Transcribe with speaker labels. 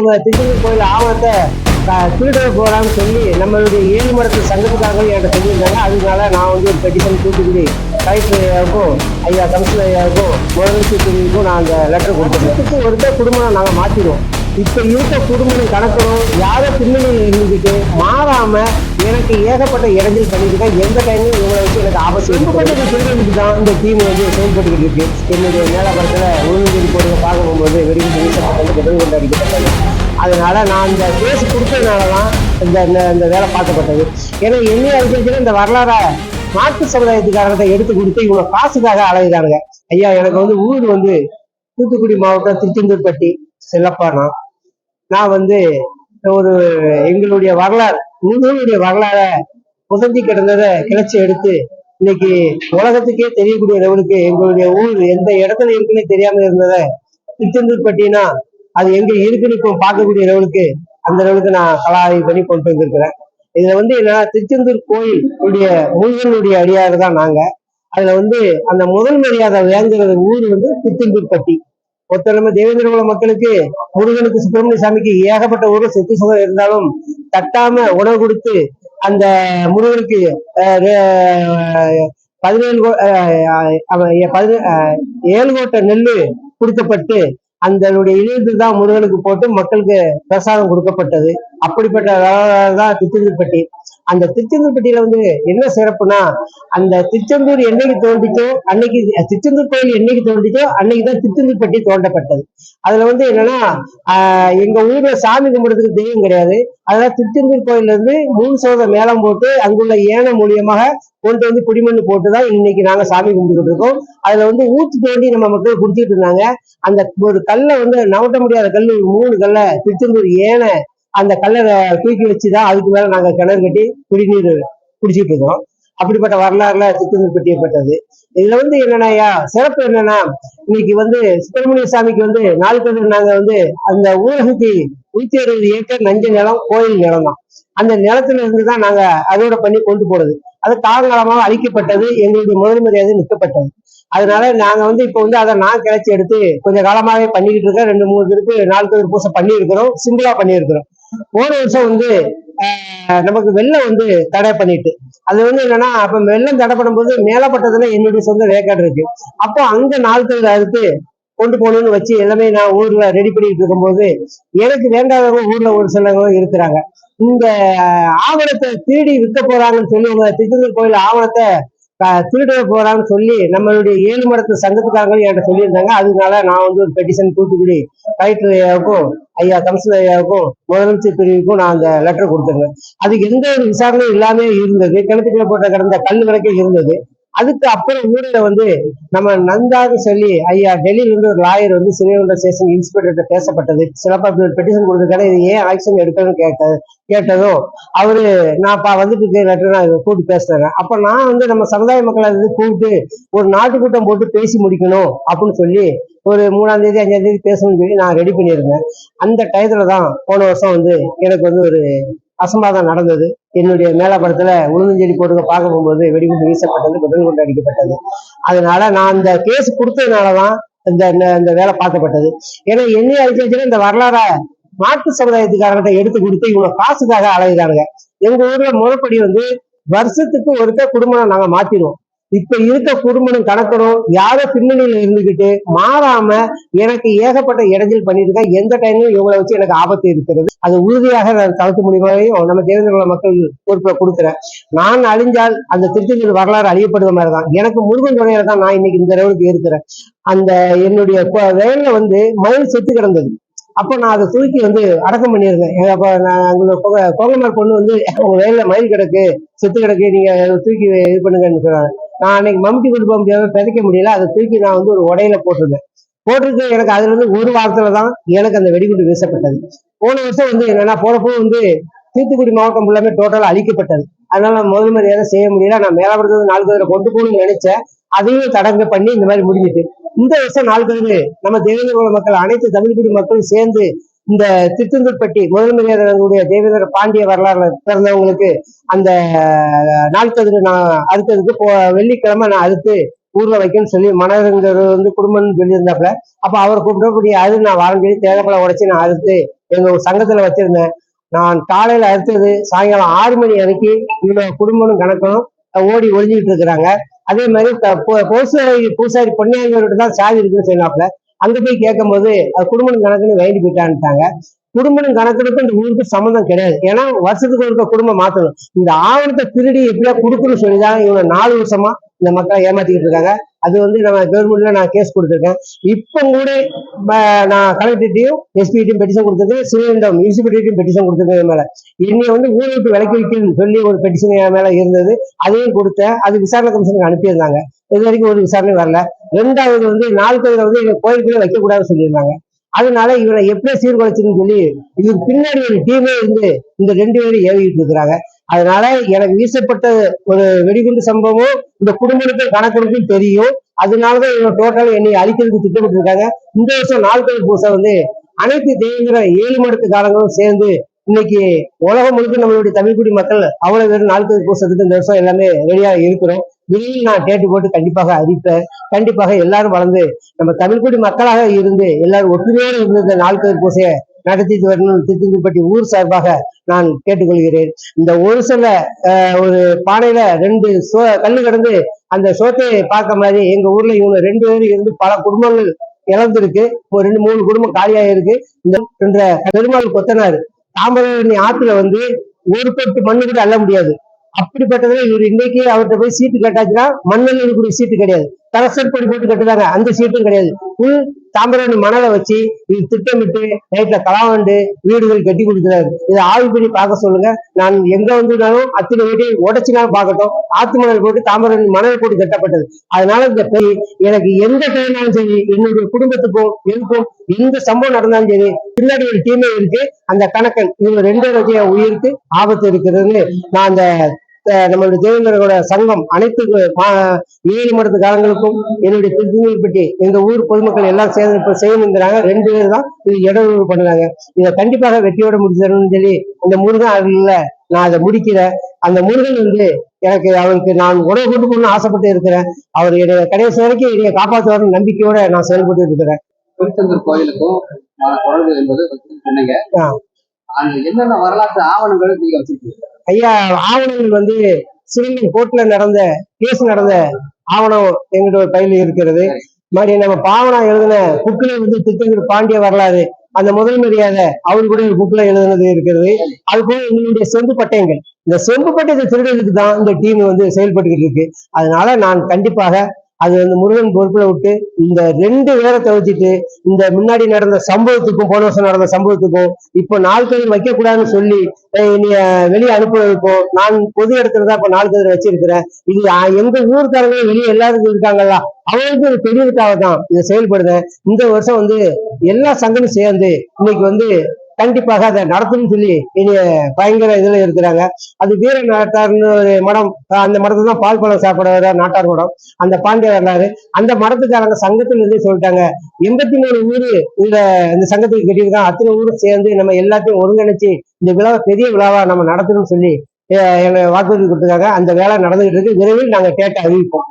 Speaker 1: திருச்செந்தூர் கோயில் ஆவணத்தை திருட போகிறான்னு சொல்லி நம்மளுடைய ஏழு மரத்து சங்கத்துக்காக என்கிட்ட சொல்லியிருந்தாங்க அதனால நான் வந்து ஒரு பெட்டிஷன் தூத்துக்குடி கலெக்டர் ஐயாவுக்கும் ஐயா கமிஷனர் ஐயாவுக்கும் முதலமைச்சர் பிரிவுக்கும் நான் அந்த லெட்டர் கொடுத்துருக்கோம் ஒருத்தர் குடும்பம் நாங்கள் மாற்றிடுவோம் இப்போ இருக்க குடும்பம் கணக்கணும் யாரோ பின்னணியில் இருந்துக்கிட்டு மாறாம எனக்கு ஏகப்பட்ட இடைஞ்சல் பண்ணிட்டு தான் எந்த டைமும் இவங்களை வச்சு எனக்கு ஆபத்து ஏற்பட்டது சொல்றதுக்கு தான் இந்த டீம் வந்து செயல்பட்டுக்கிட்டு இருக்கு. என்னுடைய மேலப்படத்தில் உளுந்தூரி போடுங்க பார்க்க போகும்போது வெடிகுண்டு வீசப்பட்டது பதில் அதனால நான் இந்த கேஸ் கொடுத்ததுனால தான் இந்த இந்த- வேலை பார்க்கப்பட்டது. ஏன்னா என்னைய அடிச்சிருச்சுன்னா இந்த வரலாற மாற்று சமுதாயத்துக்காரத்தை எடுத்து கொடுத்து இவங்க காசுக்காக அலைகிறாங்க ஐயா எனக்கு வந்து ஊர் வந்து தூத்துக்குடி மாவட்டம் திருச்செந்தூர்பட்டி செல்லப்பானா. நான் வந்து ஒரு எங்களுடைய வரலாறு உங்களுடைய வரலாறை புதஞ்சி கிடந்ததை கிளச்சி எடுத்து இன்னைக்கு உலகத்துக்கே தெரியக்கூடிய லெவலுக்கு எங்களுடைய ஊர் எந்த இடத்துல இருக்குன்னே தெரியாம இருந்ததை திருச்செந்தூர்பட்டினா அது எங்க இருக்குன்னு இப்போ பார்க்கக்கூடிய லெவலுக்கு அந்த லெவலுக்கு நான் கலாய்வு பண்ணி கொண்டு வந்திருக்கிறேன். இதுல வந்து என்னன்னா திருச்செந்தூர் கோயில் உடைய முருகனுடைய அடியாறு தான் நாங்க. அதுல வந்து அந்த முதல் மரியாதை வேங்குறது ஊர் வந்து திருச்செந்தூர்பட்டி ஒருத்தர் தேவேந்திரகுல மக்களுக்கு முருகனுக்கு சுப்பிரமணிய சாமிக்கு ஏகப்பட்ட ஊரில் சொத்து சுகம் இருந்தாலும் தட்டாம உணவு கொடுத்து அந்த முருகனுக்கு அஹ், பதினேழு கோ- அஹ், அவன் பதினே- அஹ், ஏழு கோட்டை நெல்லு கொடுக்கப்பட்டு அந்த இழுத்து தான் முருகனுக்கு போட்டு மக்களுக்கு பிரசாதம் கொடுக்கப்பட்டது. அப்படிப்பட்ட வரலாறு தான் திருச்செந்தூர்பட்டி அந்த திருச்செந்தூர்பட்டியில வந்து என்ன சிறப்புனா அந்த திருச்செந்தூர் என்னைக்கு தோண்டிக்கோ அன்னைக்கு திருச்செந்தூர் கோயில் என்னைக்கு தோண்டிக்கோ அன்னைக்கு தான் திருச்செந்தூர்பட்டி தோண்டப்பட்டது அதுல வந்து என்னன்னா ஆஹ் எங்க ஊர்ல சாமி கும்பிடுறதுக்கு தெய்வம் கிடையாது. அதனால திருச்செந்தூர் கோயில்ல இருந்து மூணு சோத மேளம் போட்டு அங்குள்ள ஏனை மூலியமாக கொண்டு வந்து குடிமண் போட்டுதான் இன்னைக்கு நாங்க சாமி கும்பிட்டுக்கிட்டு இருக்கோம். அதுல வந்து ஊத்து தோண்டி நம்ம மக்கள் குடிச்சிட்டு இருந்தாங்க. அந்த ஒரு கல்லை வந்து நவட்ட முடியாத கல் மூணு கல்லை திருச்செந்தூர் ஏனை அந்த கல்லை தூக்கி வச்சுதான் அதுக்கு மேல நாங்க கிணறு கட்டி குடிநீர் குடிச்சிட்டு இருக்கோம் அப்படிப்பட்ட வரலாறுல சித்தூர் பெட்டியப்பட்டது இதுல வந்து என்னன்னா சிறப்பு என்னன்னா இன்னைக்கு வந்து சுப்பிரமணிய சாமிக்கு வந்து நாலு பேர் நாங்க வந்து அந்த ஊரகத்தி நூத்தி அறுபது ஏக்கர் நஞ்ச நிலம் கோயில் நிலம் தான். அந்த நிலத்துல இருந்து தான் நாங்க அதோட பண்ணி கொண்டு போறது. அது காலங்காலமாக அழிக்கப்பட்டது எங்களுடைய முதல் மரியாதை நிற்கப்பட்டது. அதனால நாங்க வந்து இப்போ வந்து அதை நான் கிளச்சி எடுத்து கொஞ்சம் காலமாவே பண்ணிக்கிட்டு இருக்கேன். ரெண்டு மூணு திருப்பு நாலு பேர் பூசை பண்ணியிருக்கிறோம் சிம்பிளா பண்ணியிருக்கிறோம். போன வருஷம் வந்து நமக்கு வெள்ளம் வந்து தடை பண்ணிட்டு. அது வந்து என்னன்னா அப்ப வெள்ளம் தடை பண்ணும்போது மேலப்பட்டதுல என்னுடைய சொந்த வேக்காடு இருக்கு. அப்போ அங்க நாலு அறுத்து கொண்டு போகணும்னு வச்சு எல்லாமே நான் ஊர்ல ரெடி பண்ணிட்டு இருக்கும்போது எனக்கு வேண்டாதவங்க ஊர்ல ஒரு சிலவங்க இருக்கிறாங்க. இந்த ஆவணத்தை திருடி விற்க போறாங்கன்னு சொல்லி உங்க திருச்செந்தூர் கோயில் ஆவணத்தை திருட போறான்னு சொல்லி நம்மளுடைய ஏழு மடத்து சங்கத்துக்காரங்க என்கிட்ட சொல்லியிருந்தாங்க. அதனால நான் வந்து ஒரு பெட்டிஷன் தூத்துக்குடி கலெக்டர் ஐயாவுக்கும் ஐயா கமிஷனர் ஐயாவுக்கும் முதலமைச்சர் பிரிவுக்கும் நான் அந்த லெட்டர் கொடுத்துருந்தேன் அதுக்கு எந்த ஒரு விசாரணையும் இல்லாமல் இருந்தது. கிணத்துக்குள்ள போட்ட கிடந்த கல் வரைக்கும் இருந்தது. அதுக்கு அப்புறம் ஊரில் வந்து நம்ம நந்தான்னு சொல்லி ஐயா டெல்லியில இருந்து ஒரு லாயர் வந்து சிறுவன்ற ஸ்டேஷன் இன்ஸ்பெக்டர்கிட்ட பேசப்பட்டது. சிலப்பா பெட்டிஷன் கொடுத்துருக்காரு. இது ஏன் ஆக்ஷன் எடுக்கணும்னு கேட்ட கேட்டதும் அவரு நான் பா வந்துட்டு லெட்டர் நான் கூப்பிட்டு பேசுறேன். அப்ப நான் வந்து நம்ம சமுதாய மக்களை வந்து கூப்பிட்டு ஒரு நாட்டுக்கூட்டம் போட்டு பேசி முடிக்கணும் அப்படின்னு சொல்லி ஒரு மூணாம் தேதி அஞ்சாம் தேதி பேசணும்னு சொல்லி நான் ரெடி பண்ணியிருந்தேன். அந்த டயத்துல தான் போன வருஷம் வந்து எனக்கு வந்து ஒரு அசம்பாதம் நடந்தது. என்னுடைய மேலப்படத்துல உளுந்தஞ்செடி போட்டு பார்க்க போகும்போது வெடிகுண்டு வீசப்பட்டது பதில் குண்டு அடிக்கப்பட்டது. அதனால நான் இந்த கேஸ் கொடுத்ததுனாலதான் இந்த இந்த- இந்த வேலை பார்க்கப்பட்டது. ஏன்னா என்னைய அடிச்சு இந்த வரலாற மாற்று சமுதாயத்துக்காரங்கிட்ட எடுத்து கொடுத்து இவங்க காசுக்காக அலைகிறாங்க எங்க ஊர்ல முறைப்படி வந்து வருஷத்துக்கு ஒருத்த குடும்பம் நாங்க மாத்திடுவோம் இப்ப இருக்க குடும்பம் கணக்கணும் யாரோ பின்னணியில இருந்துகிட்டு மாறாம எனக்கு ஏகப்பட்ட இடைஞ்சல் பண்ணிட்டு இருக்கா எந்த டைம்லயும் இவங்களை வச்சு எனக்கு ஆபத்து இருக்கிறது அது உறுதியாக நான் தளர்த்து முடிவாகவும் நம்ம தேர்தல் மக்கள் பொறுப்பை கொடுக்குறேன். நான் அழிஞ்சால் அந்த திருச்செந்தூர் வரலாறு அழியப்படுற மாதிரி தான் எனக்கு முருகன் துணையில தான் நான் இன்னைக்கு இந்த லெவலுக்கு இருக்கிறேன். அந்த என்னுடைய கொ- வந்து மயில் செத்து கிடந்தது. அப்போ நான் அதை தூக்கி வந்து அடக்கம் பண்ணியிருந்தேன். ஏ, அப்போ நான் உங்களை கோகமார் பொண்ணு வந்து உங்க வேலையில மயில் கிடக்கு செத்து கிடக்கு நீங்க அதை தூக்கி இது பண்ணுங்கன்னு சொன்னாங்க. நான் அன்னைக்கு மம்முட்டி கொண்டு போக முடியாம பிதைக்க முடியல அதை தூக்கி நான் வந்து ஒரு உடையில போட்டிருந்தேன். போட்டிருக்கு எனக்கு அதுல இருந்து ஒரு வாரத்துல தான் எனக்கு அந்த வெடிகுண்டு வீசப்பட்டது. போன வருஷம் வந்து என்னன்னா போறப்போ வந்து தூத்துக்குடி மாவட்டம் ஃபுல்லாமே டோட்டலாக அழிக்கப்பட்டது. அதனால நான் முதல் மரியாதை செய்ய முடியல. நான் மேலப்படுத்தது நாலு பேரை கொண்டு போகணும்னு நினைச்சேன். அதையும் தடங்க பண்ணி இந்த மாதிரி முடிஞ்சிட்டு இந்த வருஷம் நாலு பேரு நம்ம தேவேந்திர மக்கள் அனைத்து தமிழ்குடி மக்களும் சேர்ந்து இந்த திருச்செந்தூர்பட்டி முதல் மரியாதை தேவேந்திர பாண்டிய வரலாறு பிறந்தவங்களுக்கு அந்த நாட்களுக்கு நான் அறுத்ததுக்கு போ வெள்ளிக்கிழமை நான் அறுத்து ஊர்ல வைக்கணும்னு சொல்லி மனரங்கர் வந்து குடும்பம்னு சொல்லியிருந்தாப்புல. அப்ப அவர் கூப்பிடக்கூடிய அது நான் வாரம் சொல்லி தேவைப்பழம் நான் அறுத்து எங்க சங்கத்துல வச்சிருந்தேன். நான் காலையில அறுத்தது சாயங்காலம் ஆறு மணி வரைக்கும் இவ்வளவு குடும்பமும் கணக்கும் ஓடி ஒளிஞ்சிட்டு இருக்கிறாங்க. அதே மாதிரி பூசாரி பூசாரி பொன்னியாங்கிட்ட தான் சாதி இருக்குன்னு சொன்னாப்புல. அங்க போய் கேட்கும்போது அது குடும்பம் கணக்குன்னு வேண்டி போயிட்டான்ட்டாங்க. குடும்பம் கணக்கெடுப்பு இந்த ஊருக்கு சம்மந்தம் கிடையாது. ஏன்னா வருஷத்துக்கு ஒருக்க குடும்பம் மாத்தணும். இந்த ஆவணத்தை திருடி எப்படியா கொடுக்கணும்னு சொல்லிதான் இவங்க நாலு வருஷமா இந்த மக்களை ஏமாத்திக்கிட்டு இருக்காங்க. அது வந்து நம்ம கவர்மெண்ட்ல நான் கேஸ் கொடுத்துருக்கேன். இப்போ கூட நான் கலெக்டர்ட்டையும் எஸ்பிகிட்டையும் பெட்டிஷன் கொடுத்துருக்கேன் சிவகண்டம் மியூனிசிபாலிட்டியும் பெட்டிஷன் கொடுத்துருக்கேன் என் மேல. என்னை வந்து ஊரை விட்டு விலக்கி வைக்கணும்னு சொல்லி ஒரு பெட்டிஷன் என் மேல இருந்தது. அதையும் கொடுத்தேன். அது விசாரணை கமிஷனுக்கு அனுப்பியிருந்தாங்க. இது வரைக்கும் ஒரு விசாரணை வரல. ரெண்டாவது வந்து நாலுக்கதில் வந்து எங்க கோயிலுக்குள்ளே வைக்கக்கூடாதுன்னு சொல்லியிருந்தாங்க. அதனால இவரை எப்படி சீர்குலைச்சுன்னு சொல்லி இதுக்கு பின்னாடி ஒரு டீமே இருந்து இந்த ரெண்டு பேரும் ஏவிட்டு இருக்கிறாங்க. அதனால எனக்கு வீசப்பட்ட ஒரு வெடிகுண்டு சம்பவம் இந்த குடும்பத்துக்கும் கணக்கெடுப்பும் தெரியும். அதனாலதான் இவங்க டோட்டலா என்னை அழிக்கிறதுக்கு திட்டமிட்டு இருக்காங்க இந்த வருஷம் நாட்கள் பூசை வந்து அனைத்து தெய்வங்கிற ஏழு மடத்து காலங்களும் சேர்ந்து இன்னைக்கு உலகம் முழுக்க நம்மளுடைய தமிழ்குடி மக்கள் அவ்வளவு பேர் நாட்கள் பூசத்துக்கு இந்த வருஷம் எல்லாமே ரெடியா இருக்கிறோம். விரைவில் நான் கேட்டு போட்டு கண்டிப்பாக அறிவிப்பேன். கண்டிப்பாக எல்லாரும் வளர்ந்து நம்ம தமிழ்குடி மக்களாக இருந்து எல்லாரும் ஒற்றுமையோடு இருந்து இந்த நாட்கள் பூசையை நடத்திட்டு வரணும் திருத்தெங்குப்பட்டி ஊர் சார்பாக நான் கேட்டுக்கொள்கிறேன். இந்த ஒரு சில ஒரு பானையில ரெண்டு சோ கல்லு கிடந்து அந்த சோத்தை பார்க்க மாதிரி எங்க ஊர்ல இவங்க ரெண்டு பேரும் இருந்து பல குடும்பங்கள் இழந்திருக்கு. ஒரு ரெண்டு மூணு குடும்பம் காலியாக இருக்கு இந்த பெருமாள் கொத்தனார் தாமிரபரணி ஆத்துல வந்து ஒரு பொட்டு மண்ணு கூட அள்ள முடியாது. அப்படிப்பட்டதுல இவர் இன்னைக்கு அவர்கிட்ட போய் சீட்டு கேட்டாச்சுன்னா மண்ணில் இருக்கக்கூடிய சீட்டு கிடையாது. தரசற்படி போட்டு கட்டுதாங்க அந்த சீட்டும் கிடையாது. புல் தாம்பரம் மணலை வச்சு இது திட்டமிட்டு நைட்ல கலாவண்டு வீடுகள் கட்டி கொடுக்குறாரு. இதை ஆய்வு பண்ணி பார்க்க சொல்லுங்க. நான் எங்க வந்துனாலும் அத்தனை வீட்டையும் உடைச்சினாலும் பார்க்கட்டும். ஆத்து மணல் போட்டு தாம்பரம் மணல் போட்டு கட்டப்பட்டது. அதனால இந்த பெய் எனக்கு எந்த டைம்னாலும் சரி என்னுடைய குடும்பத்துக்கும் எனக்கும் எந்த சம்பவம் நடந்தாலும் சரி பின்னாடி ஒரு டீமே இருக்கு. அந்த கணக்கன் இவங்க ரெண்டு வகையா உயிருக்கு ஆபத்து இருக்கிறதுன்னு நான் அந்த நம்மளுடைய தேவேந்திரோட சங்கம் அனைத்து மடத்து காலங்களுக்கும் என்னுடைய திருச்சிங்கல்பட்டி எங்க ஊர் பொதுமக்கள் எல்லாம் சேர்ந்து செய்யணுங்கிறாங்க ரெண்டு பேர் தான் இது இடையூறு பண்ணுறாங்க. இதை கண்டிப்பாக வெற்றியோட முடிச்சிடணும்னு சொல்லி அந்த முருகன் அருள்ல நான் அதை முடிக்கிறேன். அந்த முருகன் வந்து எனக்கு அவருக்கு நான் உணவு கொண்டு போகணும்னு ஆசைப்பட்டு இருக்கிறேன். அவர் என்னை கடைசி வரைக்கும் என்னை காப்பாற்றுவார்னு நம்பிக்கையோட நான் செயல்பட்டு இருக்கிறேன்.
Speaker 2: திருச்செந்தூர் கோயிலுக்கும் தொடர்பு என்பது சொன்னீங்க என்னென்ன வரலாற்று ஆவணங்கள் நீங்க வச்சிருக்கீங்க?
Speaker 1: ஐயா ஆவணங்கள் வந்து சிறுமன் கோர்ட்ல நடந்த கேஸ் நடந்த ஆவணம் எங்கிட்ட ஒரு கையில் இருக்கிறது. மாதிரி நம்ம பாவனா எழுதின புக்கில் வந்து திட்டங்கள் பாண்டிய வரலாறு அந்த முதல் மரியாதை அவர் கூட ஒரு புக்கில் எழுதுனது இருக்கிறது. அது போல எங்களுடைய செம்பு பட்டயங்கள். இந்த செம்பு பட்டயத்தை திருடுறதுக்கு தான் இந்த டீம் வந்து செயல்பட்டுக்கிட்டு இருக்கு. அதனால நான் கண்டிப்பாக அது வந்து முருகன் பொறுப்புல விட்டு இந்த ரெண்டு பேரை தவிர்த்துட்டு இந்த முன்னாடி நடந்த சம்பவத்துக்கும் போன வருஷம் நடந்த சம்பவத்துக்கும் இப்போ நாட்களில் வைக்க வைக்கக்கூடாதுன்னு சொல்லி அஹ் வெளியே அனுப்புவதற்கும் நான் பொது இடத்துல தான் இப்போ நாலு கதிர் வச்சிருக்கிறேன். இது எங்க ஊருக்காரங்க வெளியே எல்லாருக்கும் இருக்காங்கல்ல அவங்களுக்கு ஒரு பெரியதுக்காக தான் இதை செயல்படுதேன். இந்த வருஷம் வந்து எல்லா சங்கமும் சேர்ந்து இன்னைக்கு வந்து கண்டிப்பாக அதை நடத்தணும்னு சொல்லி இனி பயங்கர இதுல இருக்கிறாங்க. அது வீர நாட்டார்னு ஒரு மடம். அந்த மடத்தை தான் பால் பழம் சாப்பிட வர நாட்டார் மடம். அந்த பாண்டிய வரலாறு அந்த மடத்துக்காரங்க சங்கத்துல இருந்தே சொல்லிட்டாங்க எண்பத்தி மூணு ஊர் இந்த இந்த சங்கத்துக்கு கட்டியிருக்காங்க. அத்தனை ஊரும் சேர்ந்து நம்ம எல்லாத்தையும் ஒருங்கிணைச்சு இந்த விழாவை பெரிய விழாவா நம்ம நடத்தணும்னு சொல்லி எங்களை வாக்குறுதி கொடுத்துருக்காங்க. அந்த வேலை நடந்துகிட்டு இருக்கு. விரைவில் நாங்கள் கேட்டு அறிவிப்போம்.